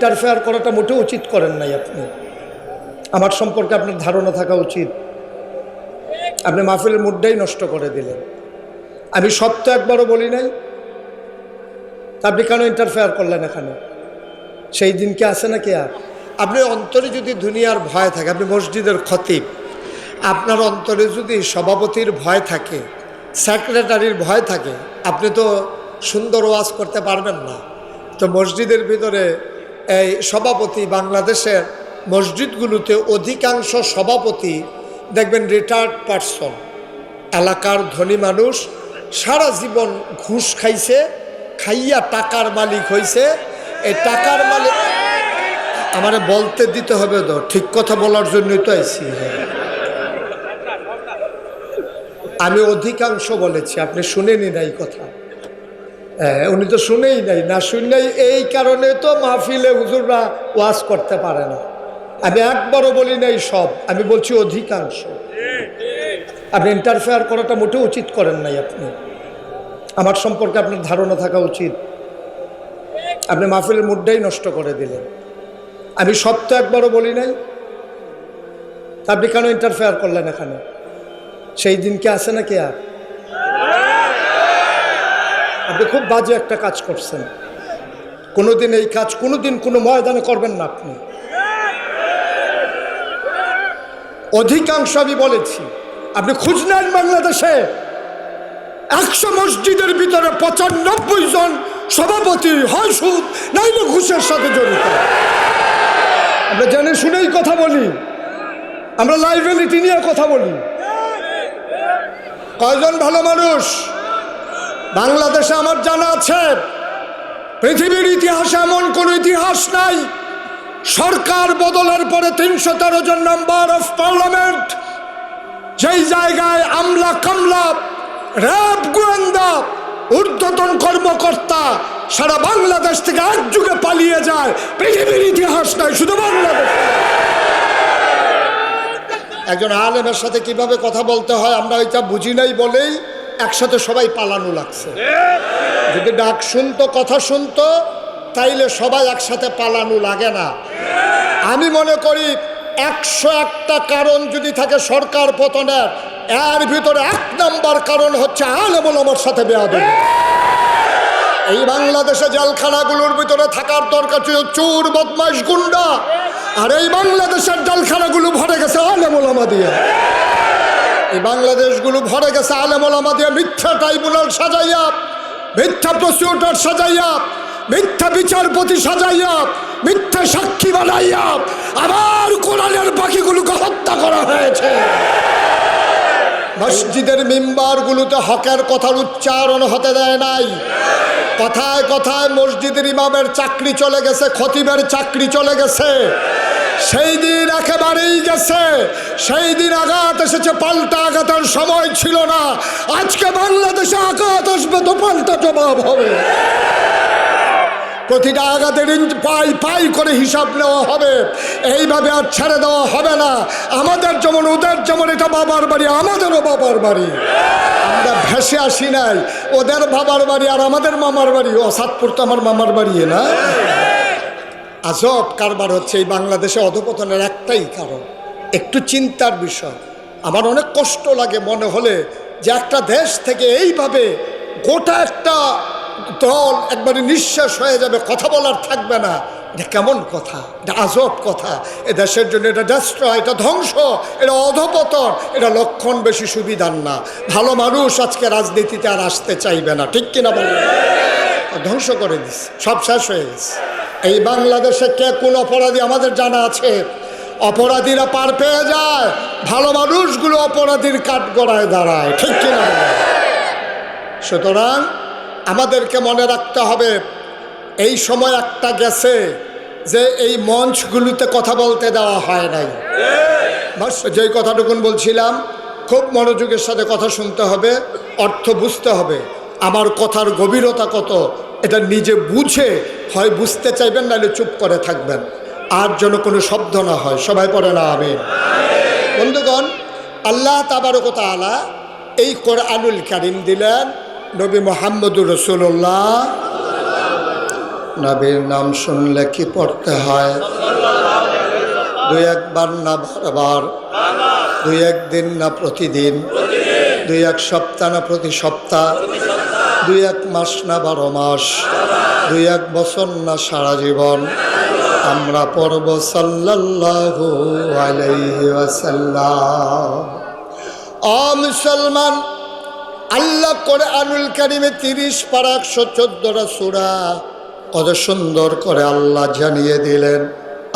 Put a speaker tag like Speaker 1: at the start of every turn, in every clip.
Speaker 1: Interfere করাটা মোটেও উচিত করেন নাই আপনি। আমার সম্পর্কে আপনার ধারণা থাকা উচিত। আপনি মাহফিলের মুডটাই নষ্ট করে দিলেন। আমি সত্য একবারও বলি নাই। আপনি কেন ইন্টারফেয়ার করলেন এখানে? সেই দিন কি আছে নাকি আর? আপনি অন্তরে যদি দুনিয়ার ভয় থাকে, আপনি মসজিদের খতিব। আপনার অন্তরে যদি সভাপতির ভয় থাকে সেক্রেটারির ভয় থাকে, আপনি তো সুন্দর ওয়াজ করতে পারবেন না। তো মসজিদের ভিতরে এই সভাপতি বাংলাদেশের মসজিদগুলোতে অধিকাংশ সভাপতি দেখবেন রিটায়ার্ড পার্সন এলাকার ধনী মানুষ সারা জীবন ঘুষ খাইছে, খাইয়া টাকার মালিক হইছে। এই টাকার মালিক আমারে বলতে দিতে হবে তো, ঠিক কথা বলার জন্যই তো আইসি আমি অধিকাংশ বলেছি, আপনি শুনেনি না এই কথা। উনি তো শুনেই নাই, না শুনলেই এই কারণে তো মাহফিলে হুজুররা ওয়াজ করতে পারে না। আমি একবারও বলি নাই সব, আমি বলছি অধিকাংশ। আপনি ইন্টারফেয়ার করাটা মোটেও উচিত করেন নাই আপনি। আমার সম্পর্কে আপনার ধারণা থাকা উচিত। আপনি মাহফিলের মুডটাই নষ্ট করে দিলেন। আমি সব তো একবারও বলি নাই। আপনি কেন ইন্টারফেয়ার করলেন এখানে? সেই দিন কি আছে নাকি আর? আপনি খুব বাজে একটা কাজ করছেন। কোনোদিন এই কাজ, কোনোদিন কোনো ময়দানে করবেন না আপনি। অধিকাংশ আমি বলেছি, আপনি খুঁজ নেন বাংলাদেশে। একশো মসজিদের ভিতরে পঁচানব্বই জন সভাপতি হয় সুদ নাইলে ঘুষের সাথে জড়িত। আমরা জেনে শুনেই কথা বলি। আমরা লাইবিলিটি নিয়ে কথা বলি। কয়জন ভালো মানুষ? বাংলাদেশে আমার জানা আছে, পৃথিবীর ইতিহাসে এমন কোনো ইতিহাস নাই। সরকার বদলের পরে তিনশো তেরো জন নাম্বার অফ পার্লামেন্ট যেই জায়গায় আমলা কামলা, র্যাব গোয়েন্দা, ঊর্ধ্বতন কর্মকর্তা সারা বাংলাদেশ থেকে এক যুগে পালিয়ে যায়। পৃথিবীর ইতিহাস নাই, শুধু বাংলাদেশ। একজন আলেমের সাথে কীভাবে কথা বলতে হয় আমরা ওইটা বুঝি নাই বলেই একসাথে সবাই পালানো লাগছে। যদি ডাক শুনতো, কথা শুনতো, তাইলে সবাই একসাথে পালানো লাগে না। আমি মনে করি একশো একটা কারণ যদি থাকে সরকার পতনের এর ভিতরে এক নাম্বার কারণ হচ্ছে আলেমুল আমার সাথে বেয়াদবি। এই বাংলাদেশে জেলখানাগুলোর ভিতরে থাকার দরকার ছিল চোর বদমাইশ গুন্ডা। আর এই বাংলাদেশের জেলখানাগুলো ভরে গেছে আলেমুলামা দিয়ে এই বাংলাদেশগুলো ভরে গেছে আলেমুলামা দিয়ে মিথ্যা ট্রাইব্যুনাল সাজাইয়া, মিথ্যা প্রসিকিউটর সাজাইয়া, মিথ্যা বিচারপতি সাজাইয়া, মিথ্যা সাক্ষী বানাইয়া আবার কোরআনের পাখিগুলোকে হত্যা করা হয়েছে। মসজিদের মেম্বারগুলোতে হকের কথার উচ্চারণ হতে দেয় নাই। কথায় কথায় মসজিদের ইমামের চাকরি চলে গেছে, খতিবের চাকরি চলে গেছে। সেই দিন একেবারেই গেছে। সেই দিন আঘাত এসেছে, পাল্টা আঘাতের সময় ছিল না। আজকে বাংলাদেশে আঘাত আসবে তো পাল্টা জবাব হবে। প্রতিটা আঘাতের পাই পাই করে হিসাব নেওয়া হবে। এইভাবে আর ছেড়ে দেওয়া হবে না। আমাদের যেমন ওদের যেমন, এটা বাবার বাড়ি, আমাদেরও বাবার বাড়ি। আমরা ভেসে আসি নাই। ওদের বাবার বাড়ি আর আমাদের মামার বাড়ি। ও সাতপুর তো আমার মামার বাড়ি না? আজব কারবার হচ্ছে এই বাংলাদেশে অধপতনের একটাই কারণ। একটু চিন্তার বিষয়। আমার অনেক কষ্ট লাগে মনে হলে যে একটা দেশ থেকে এইভাবে গোটা একটা দল একবারে নিঃশ্বাস হয়ে যাবে, কথা বলার থাকবে না। এটা কেমন কথা? এটা আজব কথা। এ দেশের জন্য এটা ডেস্ট্রয় এটা ধ্বংস, এটা অধপতন, এটা লক্ষণ বেশি সুবিধার না। ভালো মানুষ আজকে রাজনীতিতে আর আসতে চাইবে না। ঠিক কিনা বলেন ধ্বংস করে দিস সব শেষ হয়ে গেছে। এই বাংলাদেশে কে কোন অপরাধী আমাদের জানা আছে? অপরাধীরা পার পেয়ে যায়, ভালো মানুষগুলো অপরাধীর কাঠ গড়ায় দাঁড়ায়, ঠিক কিনা সুতরাং আমাদেরকে মনে রাখতে হবে, এই সময় একটা গেছে যে এই মঞ্চগুলোতে কথা বলতে দেওয়া হয় নাই। যেই কথাটুকুন বলছিলাম, খুব মনোযোগের সাথে কথা শুনতে হবে, অর্থ বুঝতে হবে, আমার কথার গভীরতা কত এটা নিজে বুঝে, হয় বুঝতে চাইবেন, নাহলে চুপ করে থাকবেন। আর যেন কোনো শব্দ না হয়। সবাই পড়ে না আমি বন্ধুগণ, আল্লাহ তাবারকত আলা এই কোরআনুল কারিম দিলেন নবী মোহাম্মদুর রসুল্লাহ নবীর নাম শুনলে কি পড়তে হয়? দুই একবার না বারবার? দুই একদিন না প্রতিদিন? দুই এক সপ্তাহ না প্রতি সপ্তাহ? দুই এক মাস না বারো মাস, দুই এক বছর না সারা জীবন, আমরা পড়ব সাল্লাল্লাহু আল্লাহ করে আনুল কারিমে তিরিশ পারা একশো চোদ্দটা সুরা কত সুন্দর করে আল্লাহ জানিয়ে দিলেন,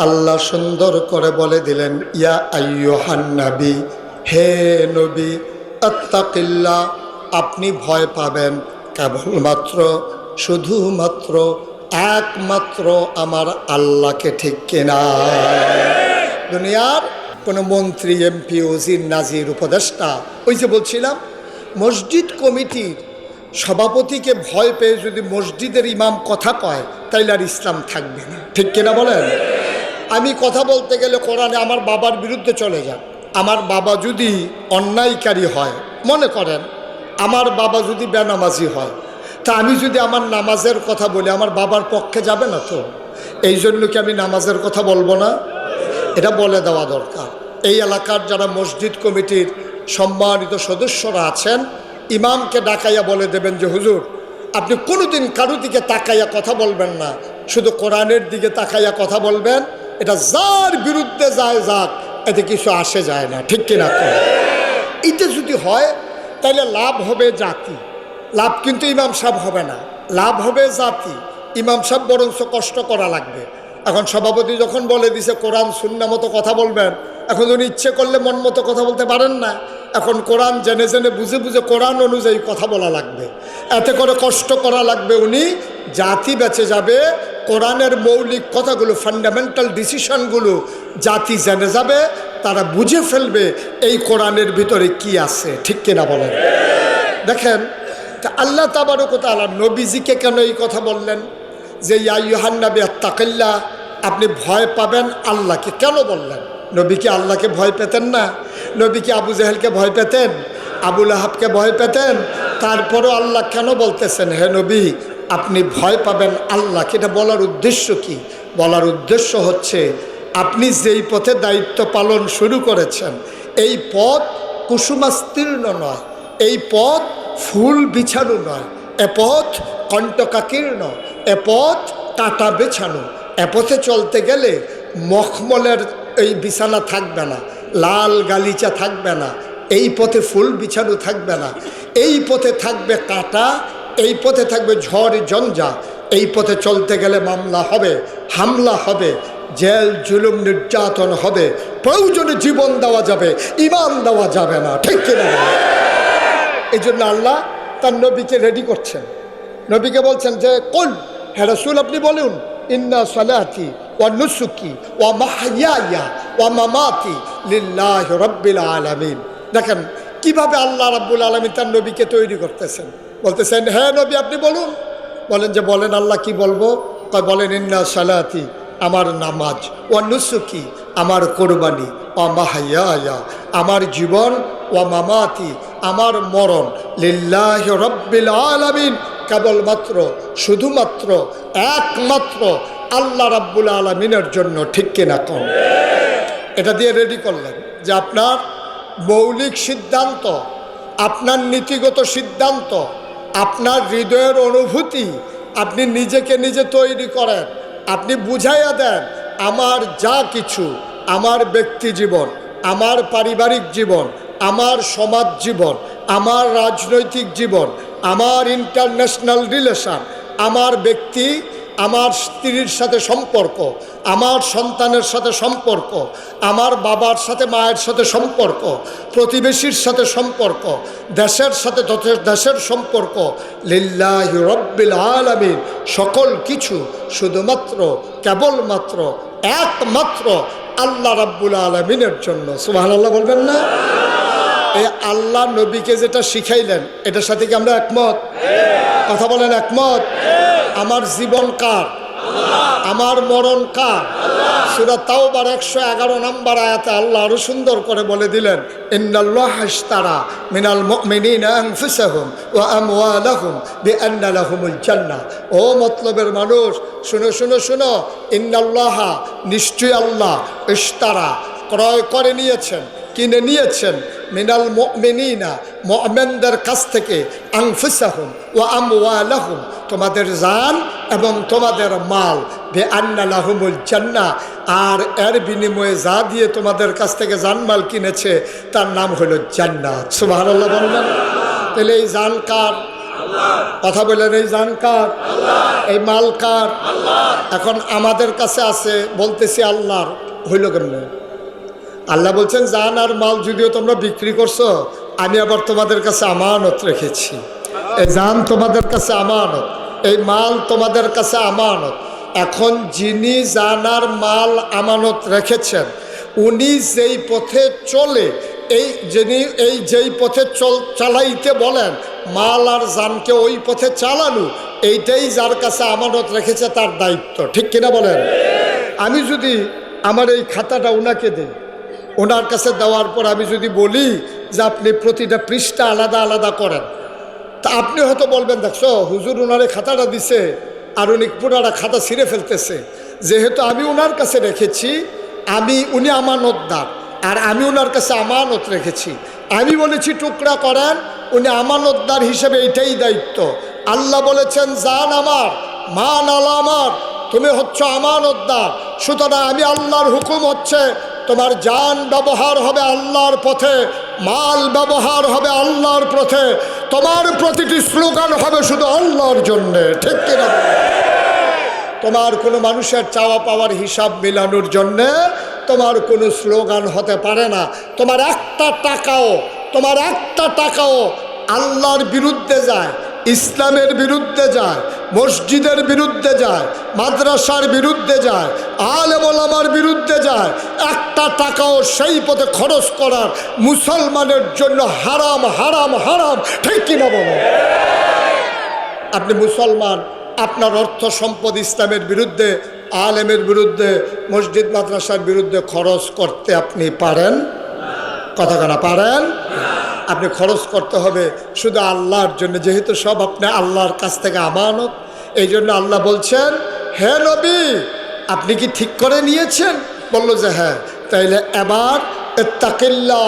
Speaker 1: আল্লাহ সুন্দর করে বলে দিলেন, ইয়া আইয়ুহান নবী, হে নবী আত্তাকিল্লা আপনি ভয় পাবেন কেবলমাত্র, শুধুমাত্র, একমাত্র আমার আল্লাহকে ঠিক কিনা। দুনিয়ার কোনো মন্ত্রী, এমপি, ওজির, নাজির, উপদেষ্টা, ওই যে বলছিলাম, মসজিদ কমিটির সভাপতিকে ভয় পেয়ে যদি মসজিদের ইমাম কথা কয়, তাইলে আর ইসলাম থাকবে না। ঠিক কিনা বলেন? আমি কথা বলতে গেলে কোরআনে আমার বাবার বিরুদ্ধে চলে যান। আমার বাবা যদি অন্যায়কারী হয়, মনে করেন আমার বাবা যদি বেনামাজি হয়, তা আমি যদি আমার নামাজের কথা বলি, আমার বাবার পক্ষে যাবে না তো? এই জন্য কি আমি নামাজের কথা বলব না? এটা বলে দেওয়া দরকার। এই এলাকার যারা মসজিদ কমিটির সম্মানিত সদস্যরা আছেন, ইমামকে ডাকাইয়া বলে দেবেন যে, হুজুর, আপনি কোনোদিন কারও দিকে তাকাইয়া কথা বলবেন না। শুধু কোরআনের দিকে তাকাইয়া কথা বলবেন। এটা যার বিরুদ্ধে যায় যাক, এতে কিছু আসে যায় না। ঠিক কিনা তো? এটা যদি হয় তাহলে লাভ হবে জাতি। লাভ কিন্তু ইমাম সাহেব হবে না। লাভ হবে জাতি। ইমাম সাহেব বরঞ্চ কষ্ট করা লাগবে। এখন সভাপতি যখন বলে দিছে, কোরআন শূন্য মতো কথা বলবেন এখন উনি ইচ্ছে করলে মন মতো কথা বলতে পারেন না। এখন কোরআন জেনে জেনে বুঝে বুঝে কোরআন অনুযায়ী কথা বলা লাগবে। এতে করে কষ্ট করা লাগবে উনি। জাতি বেঁচে যাবে, কোরআনের মৌলিক কথাগুলো ফান্ডামেন্টাল ডিসিশনগুলো জাতি জেনে যাবে, তারা বুঝে ফেলবে এই কোরআনের ভিতরে কি আছে। ঠিক কিনা বলেন? দেখেন, তা আল্লাহ তাবারকতালা নবীজিকে কেন এই কথা বললেন? যে ইয়াহান নবী আত্মাকাল্লা আপনি ভয় পাবেন আল্লাহকে। কেন বললেন? নবী কি আল্লাহকে ভয় পেতেন না। নবী কি আবু জাহেলকে ভয় পেতেন আবুল আহাবকে ভয় পেতেন। তারপরও আল্লাহ কেন বলতেছেন, হে নবী, আপনি ভয় পাবেন আল্লাহকে। এটা বলার উদ্দেশ্য কি? বলার উদ্দেশ্য হচ্ছে, আপনি যেই পথে দায়িত্ব পালন শুরু করেছেন, এই পথ কুসুমাস্তীর্ণ নয়, এই পথ ফুল বিছানো নয়, এ পথ কণ্টকাকীর্ণ, এ পথ কাটা বেছানো। এ পথে চলতে গেলে মখমলের এই বিছানা থাকবে না, লাল গালিচা থাকবে না, এই পথে ফুল বিছানো থাকবে না, এই পথে থাকবে কাটা, এই পথে থাকবে ঝড় জঞ্জা, এই পথে চলতে গেলে মামলা হবে, হামলা হবে, জেল, জুলুম, নির্যাতন হবে, প্রয়োজনে জীবন দেওয়া যাবে, ইমান দেওয়া যাবে না, ঠিক কিনা এই জন্য আল্লাহ তার নবীকে রেডি করছেন। নবীকে বলছেন যে কোন হ্যাঁ রসুল, আপনি বলুন, ইন্না সালাতি মাহাইয়া ওয়া মামাতি লিল্লাহ রব্বিল আলামিন দেখেন, কীভাবে আল্লাহ রাব্বুল আলমী তার নবীকে তৈরি করতেছেন? বলতেছেন হ্যাঁ নবী, আপনি বলুন। বলেন যে, বলেন, আল্লাহ কি বলব? কয়, বলেন, ইন্না সালাতি, আমার নামাজ ও নুসুকি, আমার কোরবানি ও মাহাইয়া আমার জীবন ও মামাতি, আমার মরণ, লিল্লাহ রব্বিল আলামিন। কেবলমাত্র, শুধুমাত্র, একমাত্র আল্লাহ রাব্বুল আলমিনের জন্য ঠিক কিনা কম? এটা দিয়ে রেডি করলেন যে আপনার মৌলিক সিদ্ধান্ত, আপনার নীতিগত সিদ্ধান্ত, আপনার হৃদয়ের অনুভূতি আপনি নিজেকে নিজে তৈরি করেন, আপনি বুঝাইয়া দেন আমার যা কিছু, আমার ব্যক্তি জীবন, আমার পারিবারিক জীবন, আমার সমাজ জীবন, আমার রাজনৈতিক জীবন, আমার ইন্টারন্যাশনাল রিলেশন আমার ব্যক্তি আমার স্ত্রীর সাথে সম্পর্ক, আমার সন্তানের সাথে সম্পর্ক, আমার বাবার সাথে মায়ের সাথে সম্পর্ক, প্রতিবেশীর সাথে সম্পর্ক, দেশের সাথে দেশের সম্পর্ক, লিল্লাহ রব্বিল আলমিন, সকল কিছু শুধুমাত্র, কেবলমাত্র, একমাত্র আল্লাহ রাব্বুল আলমিনের জন্য। সুবাহ আল্লাহ বলবেন না? এই আল্লাহ নবীকে যেটা শিখাইলেন, এটার সাথে কি আমরা একমত? কথা বলেন একমত? আমার জীবন কার? আমার মরণ কার? সুরা তাওবার একশো এগারো নম্বর আয়াতে আল্লাহ আরও সুন্দর করে বলে দিলেন জান্নাহ। ও মতলবের মানুষ, শুনো শুনো শুনো, ইন্নাল্লাহ নিশ্চয়ই আল্লাহ ইশতারা, ক্রয় করে নিয়েছেন। কিনে নিয়েছেন মিনাল মুমিনিনা, মুমিনদের কাছ থেকে আনফুসাহুম ওয়া আমওয়ালাহুম, তোমাদের জান এবং তোমাদের মাল বে আন্না লাহুমুল জান্নাহ আর এর বিনিময়ে যা দিয়ে তোমাদের কাছ থেকে জানমাল কিনেছে, তার নাম হলো জান্নাত। সুবহানাল্লাহ বললেন। তাহলে এই জান কার? কথা বললেন, এই জান কার? এই মাল কার? এখন আমাদের কাছে আছে, বলতেছি আল্লাহর, হইল কেমনে? আল্লাহ বলছেন, জান আর মাল যদিও তোমরা বিক্রি করছ, আমি আবার তোমাদের কাছে আমানত রেখেছি। এই জান তোমাদের কাছে আমানত, এই মাল তোমাদের কাছে আমানত। এখন যিনি জানার মাল আমানত রেখেছেন, উনি যেই পথে চলে, এই যিনি, এই যেই পথে চল, চালাইতে বলেন, মাল আর জানকে ওই পথে চালানো, এইটাই যার কাছে আমানত রেখেছে তার দায়িত্ব। ঠিক কিনা বলেন? আমি যদি আমার এই খাতাটা ওনাকে দিই ওনার কাছে দেওয়ার পর আমি যদি বলি যে আপনি প্রতিটা পৃষ্ঠা আলাদা আলাদা করেন, তা আপনি হয়তো বলবেন, দেখছ, হুজুর ওনারে খাতাটা দিছে আর উনি পুরাটা খাতা ছিঁড়ে ফেলতেছে। যেহেতু আমি ওনার কাছে রেখেছি, আমি, উনি আমানতদার আর আমি ওনার কাছে আমানত রেখেছি। আমি বলেছি, টুকরা করেন, উনি আমানতদার হিসেবে এটাই দায়িত্ব। আল্লাহ বলেছেন, জান আমার, মান আল আমার, তুমি হচ্ছে আমানতদার সুতরাং আমি আল্লাহর হুকুম হচ্ছে তোমার যান ব্যবহার হবে আল্লাহর পথে, মাল ব্যবহার হবে আল্লাহর পথে, তোমার প্রতিটি স্লোগান হবে শুধু আল্লাহর জন্যে, ঠিক কিনা? তোমার কোনো মানুষের চাওয়া পাওয়ার হিসাব মেলানোর জন্যে তোমার কোনো স্লোগান হতে পারে না। তোমার একটা টাকাও, তোমার একটা টাকাও আল্লাহর বিরুদ্ধে যায়, ইসলামের বিরুদ্ধে যায় মসজিদের বিরুদ্ধে যায়, মাদ্রাসার বিরুদ্ধে যায়, আলেমলামার বিরুদ্ধে যায়, একটা টাকাও সেই পথে খরচ করার মুসলমানের জন্য হারাম হারাম হারাম, ঠিক কিনা বলো? আপনি মুসলমান, আপনার অর্থ সম্পদ ইসলামের বিরুদ্ধে, আলেমের বিরুদ্ধে, মসজিদ, মাদ্রাসার বিরুদ্ধে খরচ করতে আপনি পারেন? কথা কেনা, পারেন? আপনি খরচ করতে হবে। শুধু আল্লাহর জন্য, যেহেতু সব আপনি আল্লাহর কাছ থেকে আমানত, এই জন্য আল্লাহ বলছেন, হে নবী, আপনি কি ঠিক করে নিয়েছেন? বলল যে হ্যাঁ। তাইলে এবার তাকিল্লা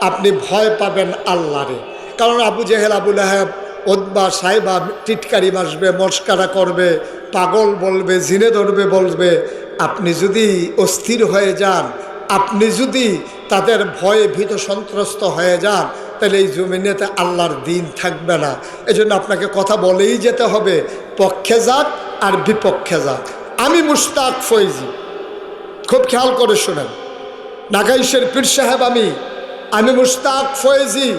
Speaker 1: আপনি ভয় পাবেন আল্লাহরে। কারণ আবু জেহেল আবুল আহেব ওদবা সাহেবা টিটকারি মাসবে মস্কারা করবে, পাগল বলবে, জিনে ধরবে বলবে। আপনি যদি অস্থির হয়ে যান, আপনি যদি তাদের ভয়ে ভীত সন্ত্রস্ত হয়ে যান তাহলে এই জমিনেতে আল্লাহর দিন থাকবে না। এজন্য আপনাকে কথা বলেই যেতে হবে, পক্ষে যাক আর বিপক্ষে যাক। আমি মুশতাক ফৈজি। খুব খেয়াল করে শোনেন। নাগাইশের পীর সাহেব আমি। আমি মুশতাক ফয়েজি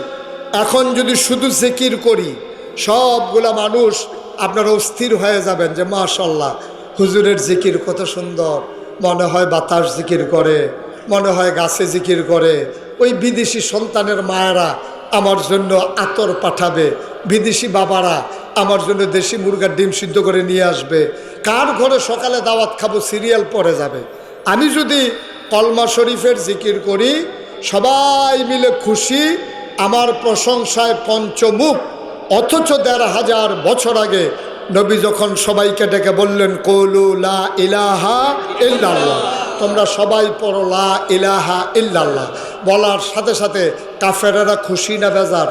Speaker 1: এখন যদি শুধু জিকির করি, সবগুলা মানুষ আপনারা অস্থির হয়ে যাবেন যে মাশাল্লাহ হুজুরের জিকির কত সুন্দর। মনে হয় বাতাস জিকির করে, মনে হয় গাছে জিকির করে। ওই বিদেশি সন্তানের মায়েরা আমার জন্য আতর পাঠাবে। বিদেশি বাবারা আমার জন্য দেশি মুরগার ডিম সিদ্ধ করে নিয়ে আসবে। কার ঘরে সকালে দাওয়াত খাব সিরিয়াল পরে যাবে। আমি যদি কলমা শরীফের জিকির করি, সবাই মিলে খুশি, আমার প্রশংসায় পঞ্চমুখ। অথচ দেড় হাজার বছর আগে নবী যখন সবাইকে ডেকে বললেন, কৌলু লা ইলাহা ইল্লাল্লাহ। তোমরা সবাই পড়ো লা ইলাহা ইল্লাল্লাহ। বলার সাথে সাথে কাফেরারা খুশি না বেজার?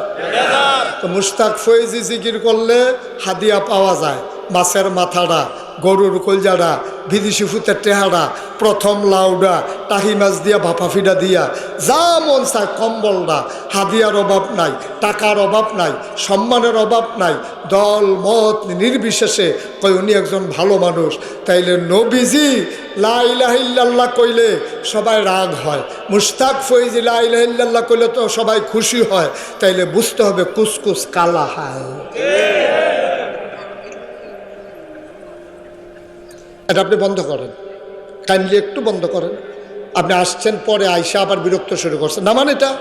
Speaker 1: তো মুস্তাক ফয়েজি জিকির করলে হাদিয়া পাওয়া যায়, মাছের মাথাটা, গরুর কলজাটা বিদেশি ফুতের টেহারা প্রথম লাউডা টাহি মাছ দিয়া ভাপাফিডা দিয়া। যা মন চায় কম্বলটা হাদিয়ার অভাব নাই, টাকার অভাব নাই, সম্মানের অভাব নাই। দল, মত নির্বিশেষে কই উনি একজন ভালো মানুষ। তাইলে নবীজি লাইলাহিল্লাহ কইলে সবাই রাগ হয়। মুস্তাক ফৈজি লাইলাহিল্লাহ কইলে তো সবাই খুশি হয়। তাইলে বুঝতে হবে কুসকুস কালা হয় এটা আপনি বন্ধ করেন। কাইন্ডলি একটু বন্ধ করেন। আপনি আসছেন, পরে আইসা আবার বিরক্ত শুরু করছেন। না মানে এটা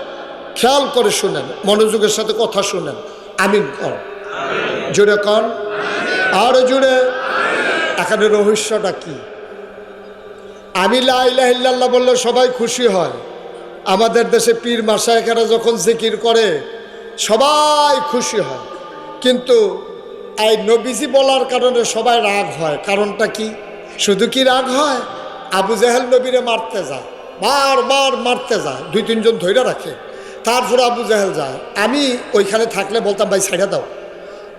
Speaker 1: খেয়াল করে শুনেন, মনোযোগের সাথে কথা শুনেন। আমিন কর। জুড়ে কন। আরও জুড়ে এখানে রহস্যটা কি? আমি লাইল্লাহ বললে সবাই খুশি হয়। আমাদের দেশে পীর মাসায়কেরা যখন জিকির করে, সবাই খুশি হয়। কিন্তু এই নবীজি বলার কারণে সবাই রাগ হয়। কারণটা কি? শুধু কি রাগ হয়? আবু জাহেল নবীরে মারতে যায়। বারবার মারতে যায়। দুই, তিনজন ধৈর্য রাখে। তারপরে আবু জাহেল যায়। আমি ওইখানে থাকলে বলতাম, ভাই, ছাইড়া দাও।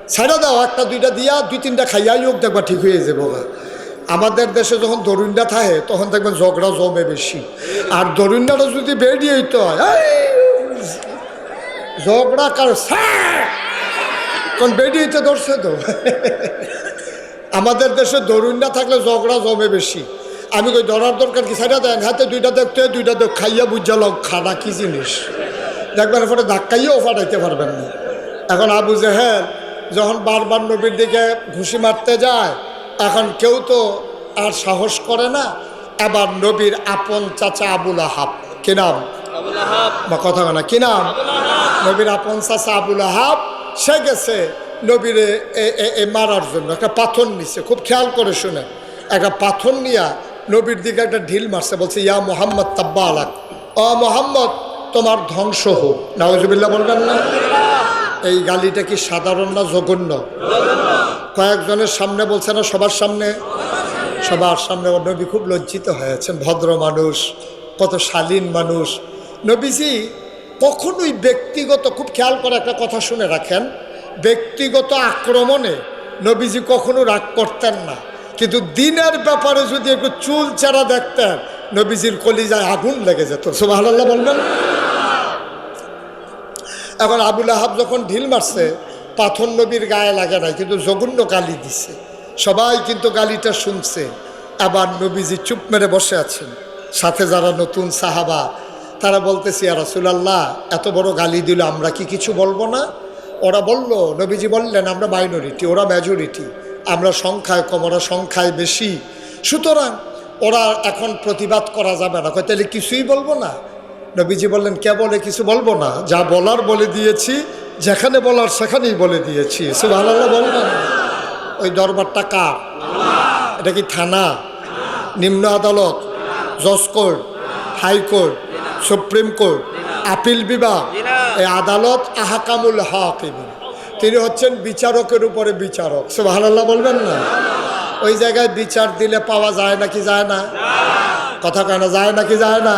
Speaker 1: ছাইড়া দাও, একটা, দুইটা দিয়া, দুই, তিনটা খাইয়াই হোক দেখবা ঠিক হয়ে যাব। আমাদের দেশে যখন দরুণটা থাকে, তখন দেখবেন ঝগড়া জমে বেশি। আর দরুণটা যদি বেরিয়ে হইতে হয় ঝগড়া কার কোন বেরিয়েতে ধরছে তো। আমাদের দেশে দরুন না থাকলে ঝগড়া জমে বেশি। আমি কই ধরার দরকার কি? সাইডা দেন হাতে দুইটা দেখতে দুইটা দেখ খাইয়া বুঝা লোক খানা কি জিনিস? দেখবেন পরে ধাক্কাইও ফাটাইতে পারবেন না। এখন আবু জেহেল যখন বারবার নবীর দিকে ঘুষি মারতে যায় এখন কেউ তো আর সাহস করে না আবার নবীর আপন চাচা আবুল আহাব কি নাম? বা কথা না কি নাম? নবীর আপন চাচা আবুল আহাব সে গেছে নবীরে মারার জন্য। একটা পাথর নিছে, খুব খেয়াল করে শুনে। একটা পাথর নিয়া নবীর দিকে একটা ঢিল মারছে, বলছে, ইয়া মোহাম্মদ তাব্বা আলাক অ মোহাম্মদ, তোমার ধ্বংস হোক। নওয়াজবিল্লা বলবেন না? এই গালিটা কি সাধারণ না জঘন্য? কয়েকজনের সামনে বলছে না সবার সামনে? সবার সামনে নবী খুব লজ্জিত হয়েছেন। ভদ্র মানুষ, কত শালীন মানুষ। নবীজি কখনোই ব্যক্তিগত খুব খেয়াল করে একটা কথা শুনে রাখেন। ব্যক্তিগত আক্রমণে নবীজি কখনো রাগ করতেন না। কিন্তু দিনের ব্যাপারে যদি একটু চুল চারা দেখতেন, নবীজির কলিজায় আগুন লেগে যেত। সুবাহ বলবেন? এখন আবুল আহাব যখন ঢিল মারছে, পাথর নবীর গায়ে লাগে নাই, কিন্তু জঘন্য গালি দিছে। সবাই কিন্তু গালিটা শুনছে। আবার নবীজি চুপ মেরে বসে আছেন। সাথে যারা নতুন সাহাবা, তারা বলতেছি আর রাসুলাল্লাহ, এত বড় গালি দিল আমরা কি কিছু বলব না? ওরা বলল, নবীজি বললেন, আমরা মাইনরিটি ওরা মেজরিটি আমরা সংখ্যায় কম, ওরা সংখ্যায় বেশি। সুতরাং ওরা এখন প্রতিবাদ করা যাবে না। তাহলে কিছুই বলব না? নবীজি বললেন, কে বলে কিছু বলব না? যা বলার বলে দিয়েছি, যেখানে বলার সেখানেই বলে দিয়েছি। সে সুবহানাল্লাহ বলবেন ওই দরবারটা কার? এটা কি থানা? নিম্ন আদালত? জজ court? High court? Supreme court? Appeal বিভাগ? এই আদালত আহাকামুল হাকিম তিনি হচ্ছেন বিচারকের উপরে বিচারক। সুবহানাল্লাহ বলবেন না? ওই জায়গায় বিচার দিলে পাওয়া যায় নাকি যায় না? কথা কেন যায় নাকি যায় না?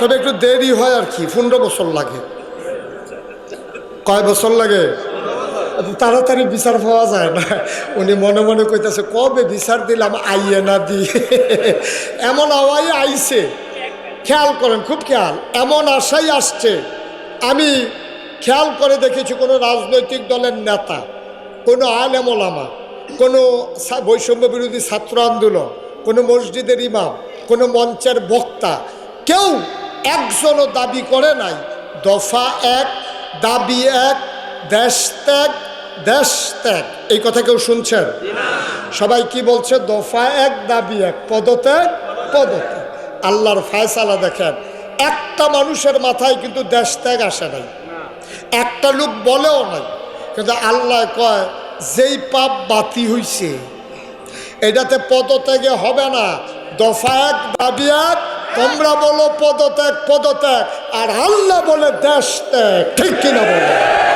Speaker 1: তবে একটু দেরি হয় আর কি, পনেরো বছর লাগে। কয় বছর লাগে? তাড়াতাড়ি বিচার পাওয়া যায় না। উনি মনে মনে কইতেছে, কবে বিচার দিলাম, আইয়ে না দি? এমন আওয়াই আইছে। খেয়াল করেন, খুব খেয়াল। এমন আশাই আসছে। আমি খেয়াল করে দেখেছি কোনো রাজনৈতিক দলের নেতা, কোনো আলেম ওলামা, কোনো বৈষম্য বিরোধী ছাত্র আন্দোলন, কোনো মসজিদের ইমাম, কোনো মঞ্চের বক্তা, কেউ একজনও দাবি করে নাই। দফা এক, দাবি এক, দেশ ত্যাগ দেশ ত্যাগ। এই কথা কেউ শুনছেন? সবাই কি বলছে? দফা এক, দাবি এক, পদত্যাগ পদত্যাগ। আল্লাহর ফায়সালা দেখেন। একটা মানুষের মাথায় কিন্তু দেশ ত্যাগ আসে নাই। একটা লোক বলেও নাই। কিন্তু আল্লাহ কয়, যেই পাপ বাতি হইছে, এটাতে পদত্যাগে হবে না। দফা এক দাবি এক, তোমরা বলো পদত্যাগ পদত্যাগ। আর আল্লাহ বলে দেশ ত্যাগ। ঠিক কিনা বলো?